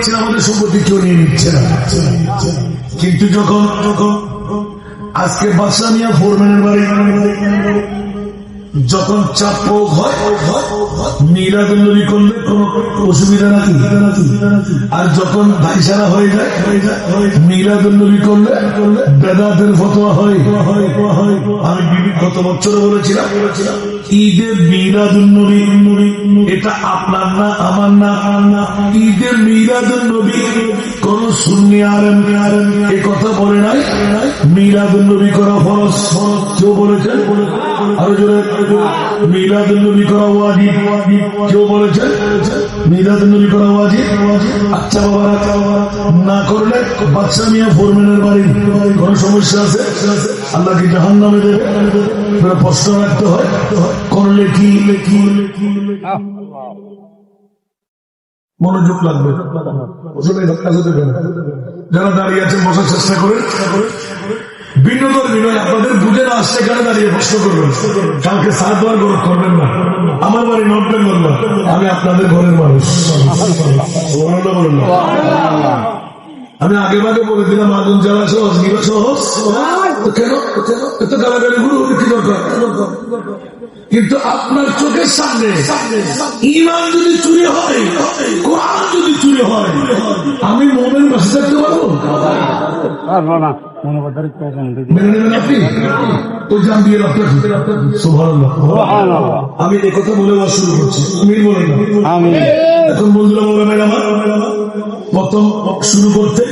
নিচ্ছে না আমাদের সম্পত্তি কেউ নিয়ে নিচ্ছে না। কিন্তু যখন যখন আজকে বাদশাহ মিয়া ফোরম্যানের বাড়ি যখন চাপ প্রয়োগ হয় নবী করলে কোনো অসুবিধা নাকি? আর যখন ভাইসারা হয়ে যায় নবী করলে বেদাতের ফতোয়া হয়। আমি গত বছর বলেছিলাম, ঈদের মিলাদুল নবী এটা আপনার না, আমার না। মিলাদুল নবী আরেন আরেন এ কথা বলে নাই। মিলাদুল নবী করা ফরজ। ফরজ কেউ বলেছেন মিলাদুল নবী করা ওয়াজিব কেউ বলেছেন মিলাদুল নবী করা ওয়াজিব আচ্ছা বাবা, না করলে বাচ্চা মিয়া ফোরম্যানের বাড়ি। কোন সমস্যা আছে? আল্লাহ কি জাহান নামে দেবে প্রশ্ন রাখতে হয়, করলে কি? কি মনোযোগ লাগবে। যারা দাঁড়িয়ে আছেন, বসার চেষ্টা করে বিনোদন বিনয় আপনাদের বুঝে না আসছে কেন দাঁড়িয়ে প্রশ্ন করবেন। কালকে সাত বার করবেন না। আমার বাড়ি নর্থ বেঙ্গল না। আমি আপনাদের ঘরের মানুষ। আমি আগে ভাগে বলে দিলাম, আগুন জ্বালা সহজ গিরা সহজ কেন? এত গালাগালি গুলো কি দরকার? কিন্তু আপনার চোখের সামনে ইমান যদি চুরি হয় কোরআন যদি চুরি হয় আমি মনের বাসে থাকতে পারব? পারব না আমি এই কথা বলে শুরু করছি। এখন বন্ধুরা বলবেন আমার প্রথম শুরু করতে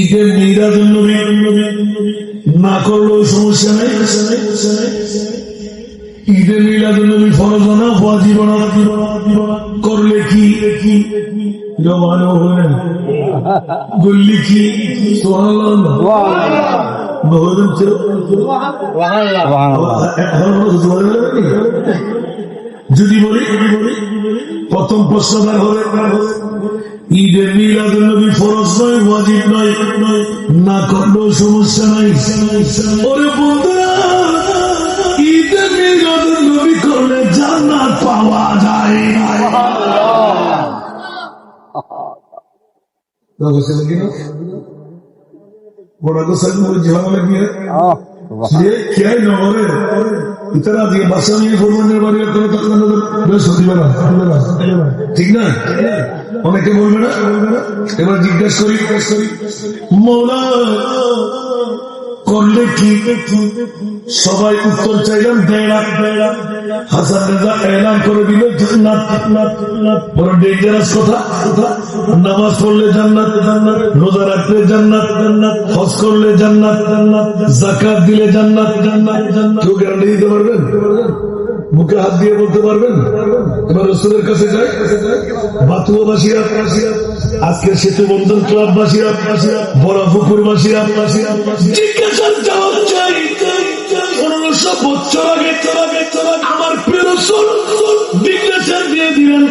ঈদের মিরাজুল নবী। না করলেও সমস্যা নেই। ঈদের মিলাদুল নবী ফরজ না, ওয়াজিব না। করলে কি? যদি বলি প্রথম প্রশ্ন ঈদের ফরজ নয় ওয়াজিব নয়। না করলেও সমস্যা নাই। ওরে বন্ধুরা, ঈদের মিলাদুল নবী করলে জান্নাত পাওয়া যায় না। বড় গোসাই ঝামেলা গিয়ে যে ঠিক না অনেকে বলবে না এবার জিজ্ঞেস করি মৌলা করলে কি? সবাই উত্তর চাইলাম দেড়া দেড়া হাসান রেজা এলান করে দিল ডেঞ্জারাস কথা। নামাজ পড়লে জান্নাত জান্নাত রোজা রাখলে জান্নাত জান্নাত হজ করলে জান্নাত জান্নাত জাকাত দিলে জান্নাত। জান্নাত জান্নাত কেউ গ্যারান্টি দিতে পারবেন? মুখে হাত দিয়ে বলতে পারবেন? এবার রসুলের কাছে যাই। বাতুয়া বাসিরা আজকে সেতু বন্ধন ক্লাব বাসীরা বড় পুকুর বাসীরা জিজ্ঞাসার জবাব চাই। পনেরোশো বছর আগে আমার প্রিয় রসুল দিয়ে দিলেন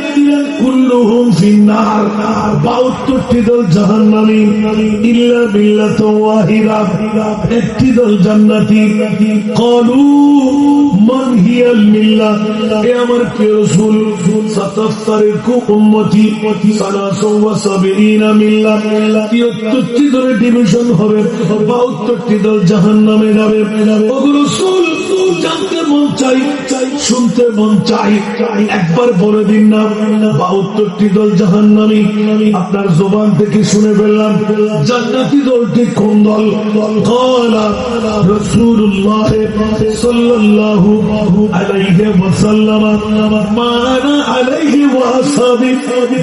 দল দল জাহান্নামে যাবে। ওগো রসুল জানতে মন চাই শুনতে মন চাই। একবার বলে দিন না, বাহাত্তরটি দল জাহান্নামী। আপনার জবান থেকে শুনে ফেললাম, জান্নাতি দলটি কোন দল? রসুল্লাহ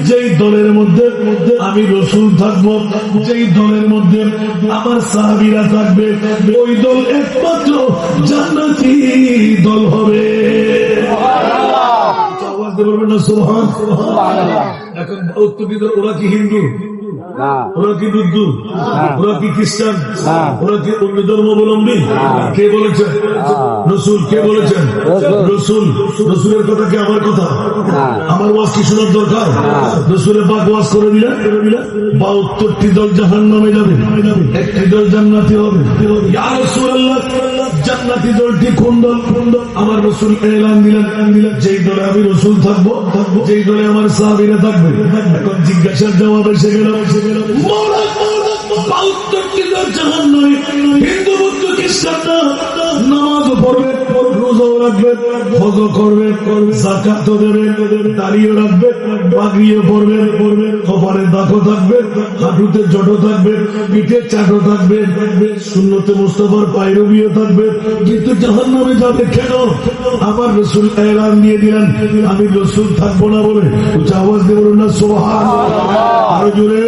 যেই দলের মধ্যে আমি রসুল থাকব যেই দলের মধ্যে আমার সাহাবীরা থাকবে ওই দল একমাত্র জান্নাতি দল হবে। আওয়াজ না সুবহান এখন ওরা কি হিন্দু? ওরা কি ওরা কি খ্রিস্টান। ওরা কি অন্য ধর্মাবলম্বী? কে বলেছেন? রসুল কে বলেছেন? রসুল। রসুলের কথা কি আমার কথা? আমার ওয়াজ কি শোনার দরকার? রসুলের বাক ওয়াজ করে দিলে? বাহাত্তরটি দল জাহান নামে যাবে। একটি দল জান্নাতি হবে। রসুল রাসূলুল্লাহ জান্নাতি দলটি কুন্দল কুন্দল আমার রসুল এলান দিলেন। দিলেন যেই দলে আমি রসুল থাকব থাকব যেই দলে আমার সাহাবিরা থাকবে। এখন জিজ্ঞাসার জবাব এসে গেল। এসে গেল উত্তর দল নয় হিন্দু, বৌদ্ধ নামাজও পড়বে হাঁটুতে থাকবে, পিঠে চাটও থাকবে শূন্যতে মুস্তফার থাকবে। কিন্তু নামে যাবে আমার রসুল এলান দিয়ে দিলেন, আমি রসুল থাকব না বলে। আওয়াজ বলুন না সোহা আরও জোরে।